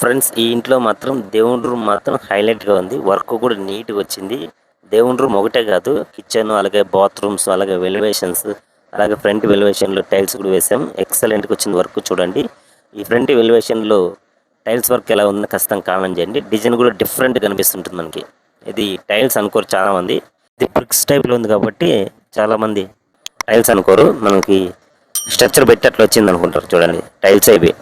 Friends ఈ ఇంట్లో మాత్రం దేవుని రూమ్ మాత్రం హైలైట్గా ఉంది. వర్క్ కూడా నీట్గా వచ్చింది. దేవుని రూమ్ ఒకటే కాదు కిచెన్ అలాగే బాత్రూమ్స్ అలాగే వెలివేషన్స్ అలాగే ఫ్రంట్ వెలివేషన్లో టైల్స్ కూడా వేసాం. ఎక్సలెంట్గా వచ్చింది వర్క్ చూడండి. ఈ ఫ్రంట్ వెలివేషన్లో టైల్స్ వర్క్ ఎలా ఉందో ఖచ్చితంగా కామెంట్ చేయండి. డిజైన్ కూడా డిఫరెంట్ కనిపిస్తుంటుంది మనకి. ఇది టైల్స్ అనుకోరు చాలా మంది. ఇది బ్రిక్స్ టైప్లో ఉంది కాబట్టి చాలామంది టైల్స్ అనుకోరు. మనకి స్ట్రక్చర్ పెట్టి అట్లా వచ్చింది అనుకుంటారు. చూడండి టైల్స్ అయిపోయి.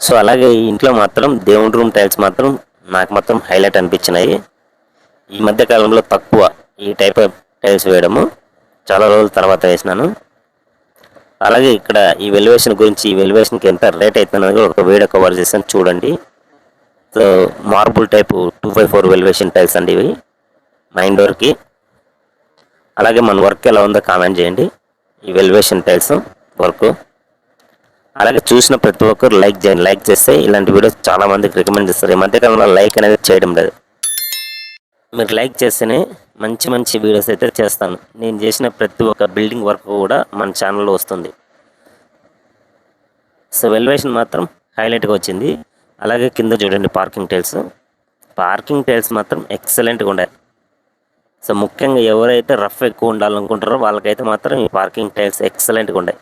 సో అలాగే ఈ ఇంట్లో మాత్రం దేవుని రూమ్ టైల్స్ మాత్రం నాకు మాత్రం హైలైట్ అనిపించినాయి. ఈ మధ్య కాలంలో తక్కువ ఈ టైప్ ఆఫ్ టైల్స్ వేయడము చాలా రోజుల తర్వాత వేసినాను. అలాగే ఇక్కడ ఈ వెలివేషన్ గురించి ఈ వెలివేషన్కి ఎంత రేట్ అవుతుందని కూడా ఒక వీడియో కవర్ చేసాను చూడండి. So marble type two five four elevation tiles అండి ఇవి మైన్ డోర్కి అలాగే మన వర్క్ ఎలా ఉందో కామెంట్ చేయండి. ఈ వెలివేషన్ టైల్స్ వర్క్ అలాగే చూసిన ప్రతి ఒక్కరు లైక్ చేయండి లైక్ చేస్తే ఇలాంటి వీడియోస్ చాలా మందికి రికమెండ్ చేస్తారు. ఈ మధ్యకాలంలో లైక్ అనేది చేయడం లేదు. మీరు లైక్ చేస్తేనే మంచి మంచి వీడియోస్ అయితే చేస్తాను. నేను చేసిన ప్రతి ఒక్క బిల్డింగ్ వర్క్ కూడా మన ఛానల్లో వస్తుంది. సో వెల్వేషన్ మాత్రం హైలైట్గా వచ్చింది. అలాగే కింద చూడండి పార్కింగ్ టైల్స్ పార్కింగ్ టైల్స్ మాత్రం ఎక్సలెంట్గా ఉండాలి సో ముఖ్యంగా ఎవరైతే రఫ్ ఎక్కువ ఉండాలనుకుంటారో వాళ్ళకైతే మాత్రం ఈ పార్కింగ్ టైల్స్ ఎక్సలెంట్గా ఉన్నాయి.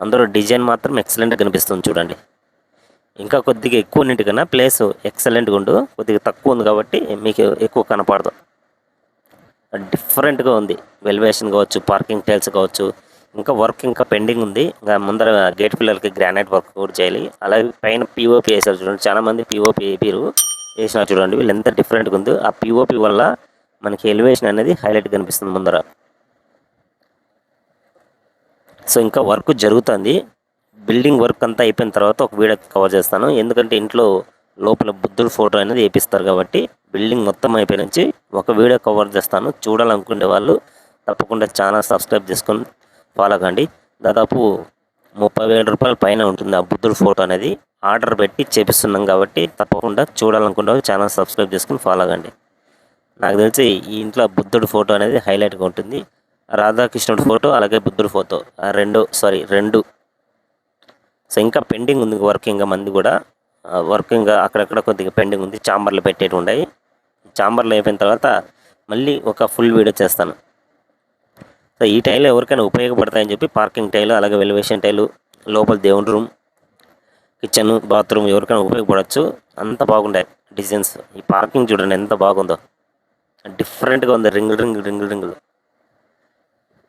అందులో డిజైన్ మాత్రం ఎక్సలెంట్గా కనిపిస్తుంది చూడండి. ఇంకా కొద్దిగా ఎక్కువ నింటికన్నా ప్లేస్ ఎక్సలెంట్గా ఉండు. కొద్దిగా తక్కువ ఉంది కాబట్టి మీకు ఎక్కువ కనపడదు. డిఫరెంట్గా ఉంది. వెలివేషన్ కావచ్చు పార్కింగ్ టైల్స్ కావచ్చు ఇంకా వర్క్ ఇంకా పెండింగ్ ఉంది. ఇంకా ముందర గేట్ పిల్లలకి గ్రానైట్ వర్క్ కూడా చేయాలి. అలాగే పైన పిఓపి వేసారు చూడండి. చాలా మంది పిఓపి వేపారు వేసినారు చూడండి. వీళ్ళు ఎంత డిఫరెంట్గా ఉంది. ఆ పిఓపి వల్ల మనకి ఎలివేషన్ అనేది హైలైట్ కనిపిస్తుంది ముందర. సో ఇంకా వర్క్ జరుగుతుంది. బిల్డింగ్ వర్క్ అంతా అయిపోయిన తర్వాత ఒక వీడియో కవర్ చేస్తాను. ఎందుకంటే ఇంట్లో లోపల బుద్ధుడు ఫోటో అనేది వేపిస్తారు కాబట్టి బిల్డింగ్ మొత్తం అయిపోయి నుంచి ఒక వీడియో కవర్ చేస్తాను. చూడాలనుకునే వాళ్ళు తప్పకుండా ఛానల్ సబ్స్క్రైబ్ చేసుకొని ఫాలో కండి. దాదాపు ముప్పై వేల రూపాయల పైన ఉంటుంది ఆ బుద్ధుడు ఫోటో అనేది. ఆర్డర్ పెట్టి చేపిస్తున్నాం కాబట్టి తప్పకుండా చూడాలనుకునే వాళ్ళు ఛానల్ సబ్స్క్రైబ్ చేసుకుని ఫాలో కండి. నాకు తెలిసి ఈ ఇంట్లో బుద్ధుడు ఫోటో అనేది హైలైట్గా ఉంటుంది. రాధాకృష్ణుడి ఫోటో అలాగే బుద్ధుడి ఫోటో. రెండు సారీ రెండు. సో ఇంకా పెండింగ్ ఉంది వర్క్ ఇంకా మంది కూడా. వర్క్ ఇంకా అక్కడక్కడ కొద్దిగా పెండింగ్ ఉంది చాంబర్లు పెట్టేటి ఉన్నాయి. చాంబర్లు అయిపోయిన తర్వాత మళ్ళీ ఒక ఫుల్ వీడియో చేస్తాను. సో ఈ టైల్ ఎవరికైనా ఉపయోగపడతాయని చెప్పి పార్కింగ్ టైల్ అలాగే వెలివేషన్ టైలు లోపల దేవుని రూమ్ కిచెన్ బాత్రూమ్ ఎవరికైనా ఉపయోగపడవచ్చు అంత బాగుండే డిజైన్స్. ఈ పార్కింగ్ చూడండి ఎంత బాగుందో. డిఫరెంట్గా ఉంది రింగులు రింగులు రింగులు రింగులు.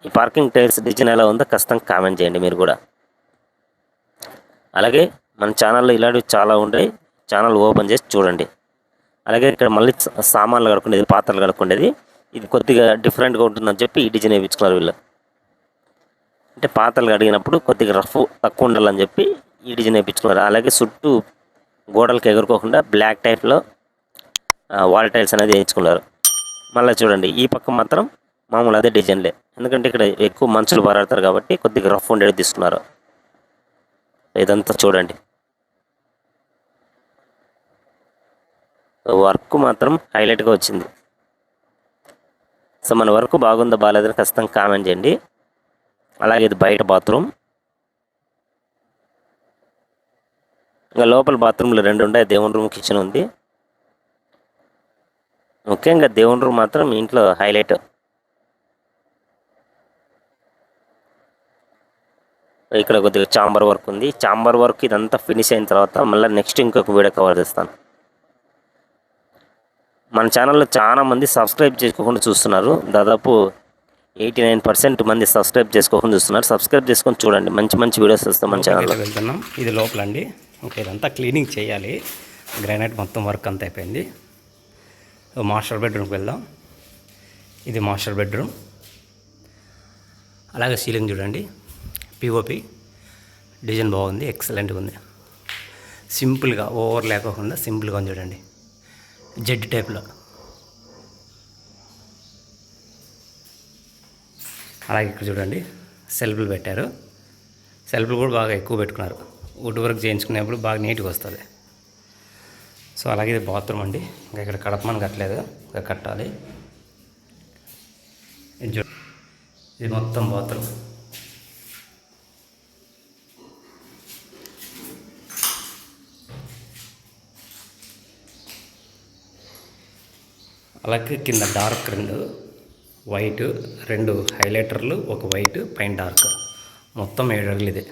ఈ పార్కింగ్ టైల్స్ డిజైన్ ఎలా ఉందో ఖచ్చితంగా కామెంట్ చేయండి మీరు కూడా. అలాగే మన ఛానల్లో ఇలాంటివి చాలా ఉంటాయి. ఛానల్ ఓపెన్ చేసి చూడండి. అలాగే ఇక్కడ మళ్ళీ సామాన్లు కడుక్కునేది పాత్రలు కడుక్కునేది. ఇది కొద్దిగా డిఫరెంట్గా ఉంటుందని చెప్పి ఈ డిజైన్ వేయించుకున్నారు వీళ్ళు. అంటే పాత్రలు కడిగినప్పుడు కొద్దిగా రఫ్ తక్కువ ఉండాలని చెప్పి ఈ డిజైన్ వేయించుకున్నారు. అలాగే చుట్టూ గోడలకు ఎగురుకోకుండా బ్లాక్ టైప్లో వాల్ టైల్స్ అనేది వేయించుకున్నారు. మళ్ళీ చూడండి ఈ పక్క మాత్రం మామూలు అదే డిజైన్లే ఎందుకంటే ఇక్కడ ఎక్కువ మనుషులు పారాడతారు కాబట్టి కొద్దిగా రఫ్ ఉండేది తీసుకున్నారు. ఇదంతా చూడండి. వర్క్ మాత్రం హైలైట్గా వచ్చింది. సో మన వర్క్ బాగుందో బాగాలేదని ఖచ్చితంగా కామెంట్ చేయండి. అలాగే ఇది బయట బాత్రూమ్ ఇంకా లోపల బాత్రూమ్లు రెండు ఉన్నాయి. దేవుని రూమ్ కిచెన్ ఉంది. ముఖ్యంగా దేవుని రూమ్ మాత్రం ఇంట్లో హైలైట్ ఇక్కడ కొద్దిగా చాంబర్ వర్క్ ఉంది. చాంబర్ వర్క్ ఇదంతా ఫినిష్ అయిన తర్వాత మళ్ళీ నెక్స్ట్ ఇంకొక వీడియో కవర్ చేస్తాను. మన ఛానల్లో చాలా మంది సబ్స్క్రైబ్ చేసుకోకుండా చూస్తున్నారు. దాదాపు ఎయిటీ నైన్ పర్సెంట్ మంది సబ్స్క్రైబ్ చేసుకోకుండా చూస్తున్నారు. సబ్స్క్రైబ్ చేసుకొని చూడండి. మంచి మంచి వీడియోస్ వస్తాయి మన ఛానల్లో. వెళ్తున్నాం. ఇది లోపల అండి ఓకే ఇదంతా క్లీనింగ్ చేయాలి. గ్రానైట్ మొత్తం వర్క్ అంతా అయిపోయింది. మాస్టర్ బెడ్రూమ్కి వెళ్దాం. ఇది మాస్టర్ బెడ్రూమ్. అలాగే సీలింగ్ చూడండి. పిఓపి డిజైన్ బాగుంది ఎక్సలెంట్గా ఉంది. సింపుల్గా ఓవర్ లేకోకుండా సింపుల్గా ఉంది చూడండి. జెడ్ టైప్లో అలాగే ఇక్కడ చూడండి సెల్ఫ్లు పెట్టారు. సెల్ఫ్లు కూడా బాగా ఎక్కువ పెట్టుకున్నారు. వుడ్ వర్క్ చేయించుకునేప్పుడు బాగా నీట్గా వస్తుంది. సో అలాగే ఇది బాత్రూమ్ అండి. ఇంకా ఇక్కడ కడపమని కట్టలేదు. ఇంకా కట్టాలి. ఇది ఇది మొత్తం బాత్రూమ్. అలాగే కింద డార్క్ రెండు వైట్ రెండు హైలైటర్లు ఒక వైట్ పైన డార్క్. మొత్తం ఏడు అడుగులు ఇది.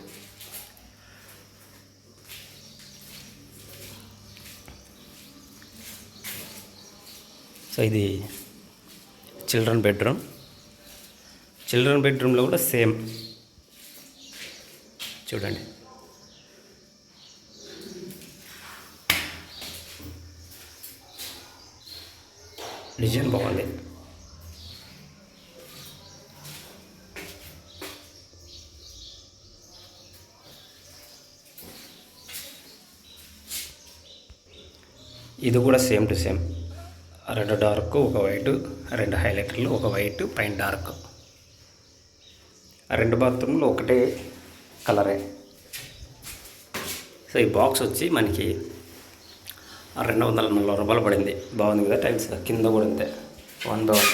సో ఇది చిల్డ్రన్ బెడ్రూమ్. చిల్డ్రన్ బెడ్రూమ్లో కూడా సేమ్. చూడండి. డిజైన్ బాగుంది. ఇది కూడా సేమ్ టు సేమ్ రెండు డార్క్ ఒక వైట్ రెండు హైలైటర్లు ఒక వైట్ పైన డార్క్ రెండు బాత్రూమ్లు ఒకటే కలరే సో ఈ బాక్స్ వచ్చి మనకి రెండు వందల నలభై రూపాయలు పడింది. బాగుంది కదా టైల్స్? కింద కూడా అంతే. One by one.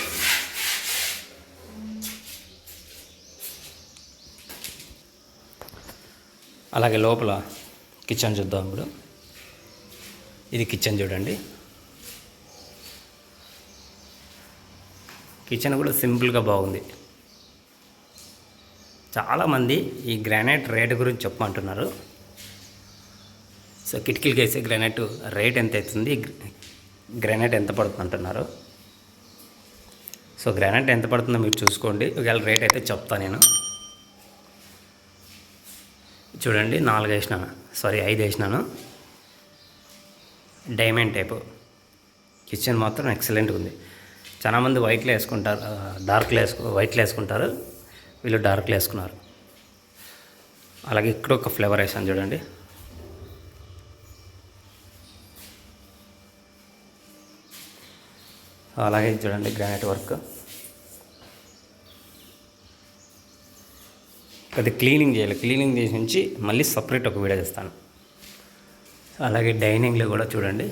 అలాగే లోపల కిచెన్ చూద్దాం ఇప్పుడు. ఇది కిచెన్ చూడండి. కిచెన్ కూడా సింపుల్గా బాగుంది. చాలామంది ఈ గ్రానైట్ రేట్ గురించి చెప్పమంటున్నారు. సో కిటికీలకి వేసే గ్రానైట్ రేట్ ఎంత అవుతుంది? గ్రానైట్ ఎంత పడుతుంది అంటున్నారు. సో గ్రానైట్ ఎంత పడుతుందో మీరు చూసుకోండి. ఒకవేళ రేట్ అయితే చెప్తాను నేను. చూడండి నాలుగు వేసినాను. సారీ ఐదు వేసినాను. Diamond type. కిచెన్ మాత్రం ఎక్సలెంట్గా ఉంది. చాలామంది వైట్లో వేసుకుంటారు. డార్క్లో వేసుకు వైట్లో వేసుకుంటారు. వీళ్ళు డార్క్లో వేసుకున్నారు. అలాగే ఇక్కడ ఒక ఫ్లేవర్ వేసాను చూడండి. అలాగే చూడండి గ్రానైట్ వర్క్ అది క్లీనింగ్ చేయాలి. క్లీనింగ్ చేసి నుంచి మళ్ళీ సపరేట్ ఒక వీడియో చేస్తాను. అలాగే డైనింగ్లో కూడా చూడండి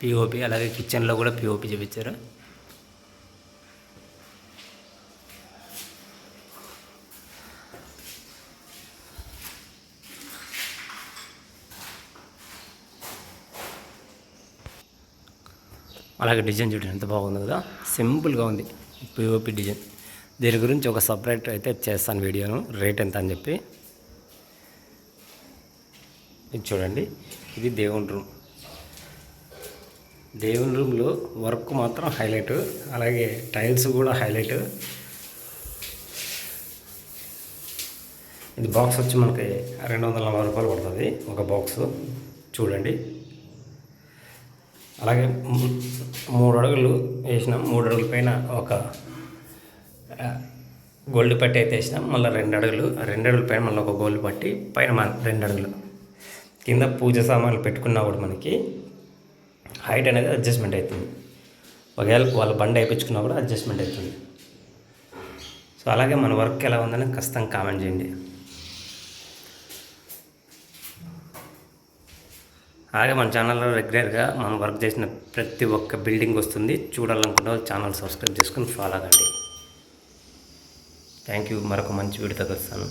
పిఓపి అలాగే కిచెన్లో కూడా పిఓపి చూపించారు. అలాగే డిజైన్ చూడండి ఎంత బాగుంది కదా. సింపుల్గా ఉంది పిఓపి డిజైన్. దీని గురించి ఒక సపరేట్ అయితే చేస్తాను వీడియోను రేట్ ఎంత అని చెప్పి. ఇది చూడండి ఇది దేవుని రూమ్. దేవుని రూమ్లో వర్క్ మాత్రం హైలైట్ అలాగే టైల్స్ కూడా హైలైట్. ఇది బాక్స్ వచ్చి మనకి రెండు వందల నలభై రూపాయలు పడుతుంది ఒక బాక్స్. చూడండి. అలాగే మూడు అడుగులు వేసినాం. మూడు అడుగుల పైన ఒక గోల్డ్ పట్టి అయితే వేసినాం. మళ్ళీ రెండు అడుగులు రెండు అడుగుల పైన మళ్ళీ ఒక గోల్డ్ పట్టి పైన మన- రెండు అడుగులు కింద పూజ సామాన్లు పెట్టుకున్నా కూడా మనకి హైట్ అనేది అడ్జస్ట్మెంట్ అవుతుంది ఒకవేళ వాళ్ళ బండి వేయించుకున్నా కూడా అడ్జస్ట్మెంట్ అవుతుంది. సో అలాగే మన వర్క్ ఎలా ఉందని ఖచ్చితంగా కామెంట్ చేయండి. అలాగే మన ఛానల్లో రెగ్యులర్గా మనం వర్క్ చేసిన ప్రతి ఒక్క బిల్డింగ్ వస్తుంది. చూడాలనుకున్న ఛానల్ సబ్స్క్రైబ్ చేసుకుని ఫాలో అవ్వండి. Thank you. మరొక మంచి వీడియోతో వస్తాను